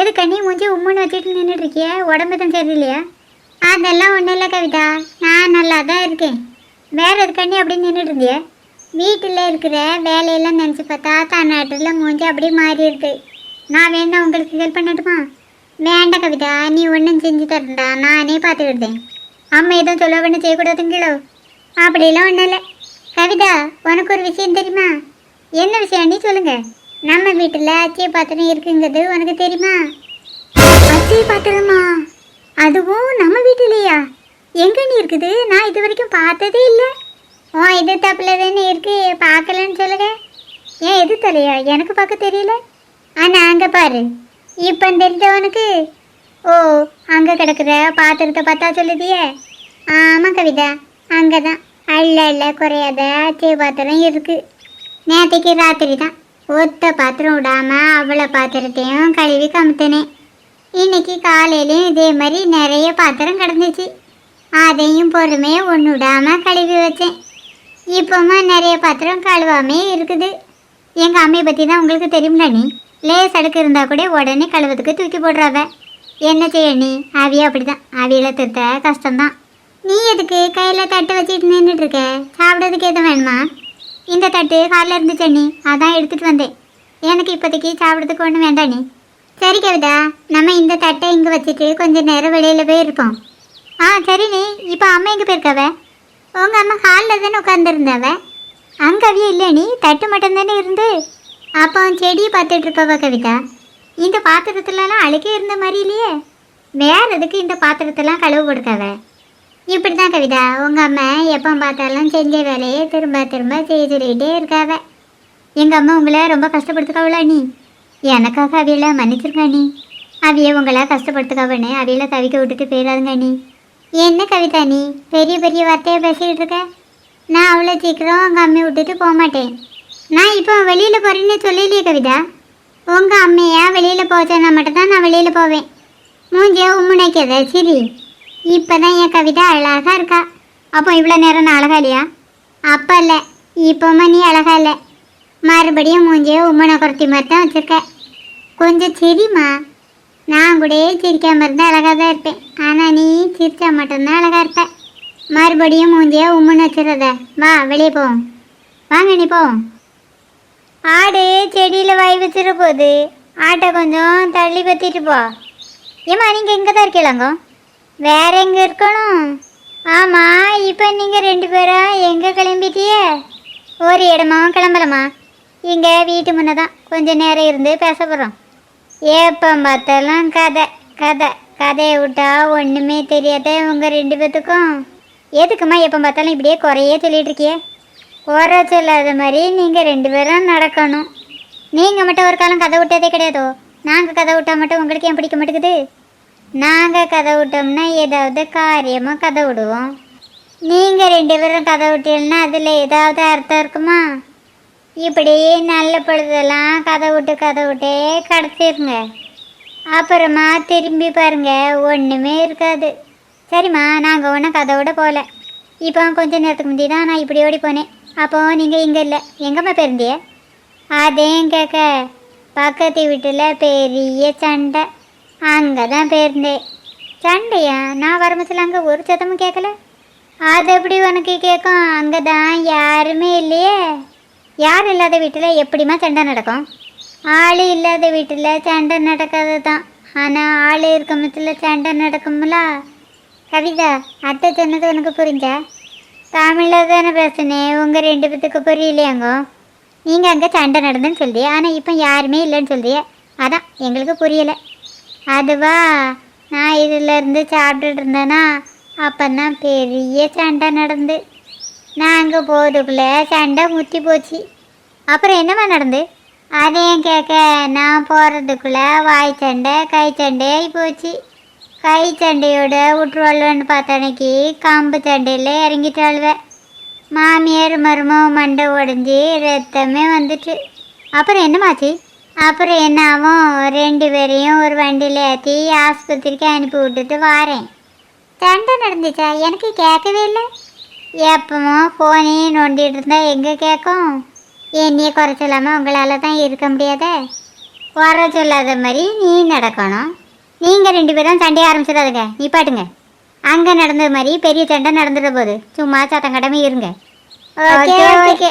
எது கண்ணி மூஞ்சி உம்முன்னு வச்சுட்டு நின்றுட்டு இருக்கிய உடம்பு தான் சரியில்லையா? அதெல்லாம் ஒன்றும் இல்லை கவிதா. நான் நல்லா தான் இருக்கேன். வேற எது கண்ணி அப்படி நின்றுட்டு இருந்திய வீட்டில் இருக்கிற வேலையெல்லாம் நினச்சி பார்த்தா தன்னாட்டில் மூஞ்சி அப்படியே மாறி இருக்கு நான் வேணா உங்களுக்கு ஹெல்ப் பண்ணட்டுமா? வேண்டாம் கவிதா. நீ ஒன்றும் செஞ்சு தரண்டா நானே பார்த்துக்கிட்டேன். அம்மா எதுவும் சொல்ல ஒன்று செய்யக்கூடாதுங்களோ? அப்படிலாம் ஒன்றும் இல்லை. கவிதா உனக்கு ஒரு விஷயம் தெரியுமா? என்ன விஷயம்? நீ சொல்லுங்கள் நம்ம வீட்டில் அச்சய பாத்திரம் இருக்குங்கிறது உனக்கு தெரியுமா? அச்சய பாத்திரமா? அதுவும் நம்ம வீட்டிலேயா? எங்க நீ இருக்குது? நான் இது வரைக்கும் பார்த்ததே இல்லை. ஓ இது தப்பில் தானே இருக்கு. பார்க்கலன்னு சொல்லுங்க. ஏன் எது தலையா எனக்கு பார்க்க தெரியல. ஆனால் அங்கே பாரு. இப்போ தெரிஞ்ச உனக்கு. ஓ அங்கே கிடக்குற பாத்திரத்தை பார்த்தா சொல்லுதியே? ஆமாம் கவிதா. அங்கே தான் அல்ல அல்ல குறையாத அச்சய பாத்திரம் இருக்குது நேற்றுக்கு ராத்திரி தான் ஒத்த பாத்திரம் விடாம அவ்வளோ பாத்திரத்தையும் கழுவி கமுத்தினேன். இன்னைக்கு காலையிலையும் இதே மாதிரி நிறைய பாத்திரம் கிடந்துச்சு. அதையும் பொறுமையாக ஒன்று விடாம கழுவி வச்சேன். இப்போமா நிறைய பாத்திரம் கழுவாமே இருக்குது. எங்கள் அம்மையை பற்றி தான் உங்களுக்கு தெரியும்ல நீ? லேஸ் அடுக்கு இருந்தால் கூட உடனே கழுவதுக்கு தூக்கி போடுறாவ. என்ன செய்ய நீ? அவிய அப்படிதான். அவியில் திருத்த கஷ்டம்தான். நீ எதுக்கு கையில் தட்டு வச்சுட்டு நின்றுட்டு இருக்க? சாப்பிட்றதுக்கு எதுவும் வேணுமா? இந்த தட்டு காலில் இருந்துச்சு நீ அதான் எடுத்துட்டு வந்தேன். எனக்கு இப்போதைக்கு சாப்பிட்றதுக்கு ஒன்றும் வேண்டாம் நீ சரி கவிதா நம்ம இந்த தட்டை இங்கே வச்சுட்டு கொஞ்சம் நேரம் வெளியில் போய் இருப்போம். ஆ சரி நீ இப்போ அம்மா எங்கே போயிருக்கவ? உங்கள் அம்மா ஹாலில் தானே உட்காந்துருந்தவ அங்கே அவிய இல்லை நீ தட்டு மட்டும் தானே இருந்து. அப்போ செடியை பார்த்துட்டு இருப்பவ கவிதா? இந்த பாத்திரத்துலலாம் அழுக்கே இருந்த மாதிரி இல்லையே. வேறு எதுக்கு இந்த பாத்திரத்தெல்லாம் கழுவு கொடுக்காவ? இப்படி தான் கவிதா. உங்கள் அம்மா எப்போ பார்த்தாலும் செஞ்ச வேலையை திரும்ப திரும்ப செய்ய சொல்லிகிட்டே இருக்காவ. எங்கள் அம்மா உங்களை ரொம்ப கஷ்டப்படுத்துக்காவளா நீ? எனக்காக அவியல மன்னிச்சிருக்கா நீ? அவிய உங்களை கஷ்டப்படுத்துக்காவன்னு அவியல தவிக்க விட்டுட்டு போயிடாதுங்க நீ. என்ன கவிதா நீ? பெரிய பெரிய வார்த்தையை பேசிக்கிட்டு இருக்க? நான் அவ்வளோ சீக்கிரம் உங்கள் அம்மையை விட்டுட்டு போக மாட்டேன். நான் இப்போ வெளியில் போகிறேன்னு சொல்லலையே கவிதா. உங்கள் அம்மையா வெளியில் போச்சேன்னா மட்டும்தான் நான் வெளியில் போவேன். மூஞ்சிய உம்முனைக்கதை சரி. இப்பதான் என் கவிதை அழகா இருக்கா. அப்போ இவ்வளோ நேரம் நான் அழகா இல்லையா? அப்போ இல்லை. இப்போமா நீ அழகா இல்லை. மறுபடியும் மூஞ்சிய உம்மனை குறைத்தி மாதிரி தான் வச்சுருக்க. கொஞ்சம் சரிம்மா. நான் கூட சிரிக்காமல் இருந்தால் அழகாக தான் இருப்பேன். ஆனால் நீ சிரித்தா மட்டும்தான் அழகா இருப்ப. மறுபடியும் மூஞ்சியை உம்முன்னு வச்சுருத வா வெளியே போவோம் வாங்க நீ போவோம் ஆடு செடியில் வாய் வச்சிட போகுது ஆட்டை கொஞ்சம் தள்ளி பற்றிட்டு போ. ஏம்மா நீங்கள் இங்கே தான் இருக்கீங்களாங்க வேற எங்கே இருக்கணும்? ஆமாம் இப்போ நீங்கள் ரெண்டு பேரும் எங்கே கிளம்பிட்டியே? ஒரு இடமாவும் கிளம்பலம்மா. இங்கே வீட்டு முன்னே தான் கொஞ்சம் நேரம் இருந்து பேச போகிறோம் எப்போ பார்த்தாலும் கதை கதை கதையை விட்டா ஒன்றுமே தெரியாத உங்கள் ரெண்டு பேத்துக்கும். எதுக்குமா எப்போ பார்த்தாலும் இப்படியே குறையே சொல்லிட்டு இருக்கியே? குறை சொல்லாத மாதிரி நீங்கள் ரெண்டு பேரும் நடக்கணும். நீங்கள் மட்டும் ஒரு காலம் கதை விட்டதே கிடையாதோ? நாங்கள் கதை விட்டா மட்டும் உங்களுக்கு ஏன் பிடிக்க மாட்டேங்குது? நாங்கள் கதை விட்டோம்னா ஏதாவது காரியமாக கதை விடுவோம் நீங்கள் ரெண்டு பேரும் கதை விட்டீங்கன்னா அதில் ஏதாவது அர்த்தம் இருக்குமா? இப்படி நல்ல பொழுதெல்லாம் கதை விட்டு கதை விட்டே கிடச்சிருங்க அப்புறமா திரும்பி பாருங்க ஒன்றுமே இருக்காது. சரிம்மா நாங்கள் ஒன்றும் கதை விட போகல இப்போ கொஞ்ச நேரத்துக்கு முந்தி தான் நான் இப்படி ஓடி போனேன். அப்போது நீங்கள் இங்கே இல்லை. எங்கம்மா பெருந்திய அதையும் கேட்க பக்கத்து வீட்டில் பெரிய சண்டை. அங்கே தான் போயிருந்தேன். சண்டையா? நான் வரும்போதில் அங்கே ஒரு சத்தமும் கேட்கல அது எப்படி உனக்கு கேட்கும் அங்கே தான் யாருமே இல்லையே. யாரும் இல்லாத வீட்டில் எப்படிம்மா சண்டை நடக்கும்? ஆள் இல்லாத வீட்டில் சண்டை நடக்காது தான் ஆனால் ஆள் இருக்க மத்தியில் சண்டை நடக்கும்ல. கவிதா அத்தை சொன்னது உனக்கு புரிஞ்சா? தமிழில் தானே பேசுனேன் உங்கள் ரெண்டு பேத்துக்கு புரியலையாங்கோ நீங்கள் அங்கே சண்டை நடந்துன்னு சொல்லியே ஆனால் இப்போ யாருமே இல்லைன்னு சொல்லியே அதான் எங்களுக்கு புரியலை. அதுவா நான் இதில் இருந்து சாப்பிட்டுட்டு இருந்தேன்னா அப்போதான் பெரிய சண்டை நடந்து. நாங்கள் போகிறதுக்குள்ளே சண்டை முத்தி போச்சு. அப்புறம் என்னம்மா நடந்து? அதையும் கேட்க நான் போகிறதுக்குள்ளே வாய் சண்டை கை சண்டை போச்சு. கை சண்டையோட விட்டுருவாள்வன்னு பார்த்தனைக்கு கம்பு சண்டையில் இறங்கிட்டாள்வேன் மாமியார் மருமக மண்டை உடஞ்சி ரத்தமே வந்துட்டு. அப்புறம் என்னமாச்சு அப்புறம் என்ன ஆகும்? ரெண்டு பேரையும் ஒரு வண்டியில் ஏற்றி ஆஸ்பத்திரிக்கு அனுப்பி விட்டுட்டு வாரேன். சண்டை நடந்துச்சா? எனக்கு கேட்கவே இல்லை. எப்பமோ ஃபோனே நோண்டிட்டு இருந்தா எங்கே கேட்கும்? என்னையே குறைச்சலாம உங்களால் தான் இருக்க முடியாதே. குறை சொல்லாத மாதிரி நீ நடக்கணும். நீங்கள் ரெண்டு பேரும் சண்டைய ஆரம்பிச்சிடாதுங்க. நிப்பாட்டுங்க அங்கே நடந்த மாதிரி பெரிய சண்டை நடந்துட போகுது. சும்மா சத்தம் கடமை இருங்க. ஓகே. ஓகே.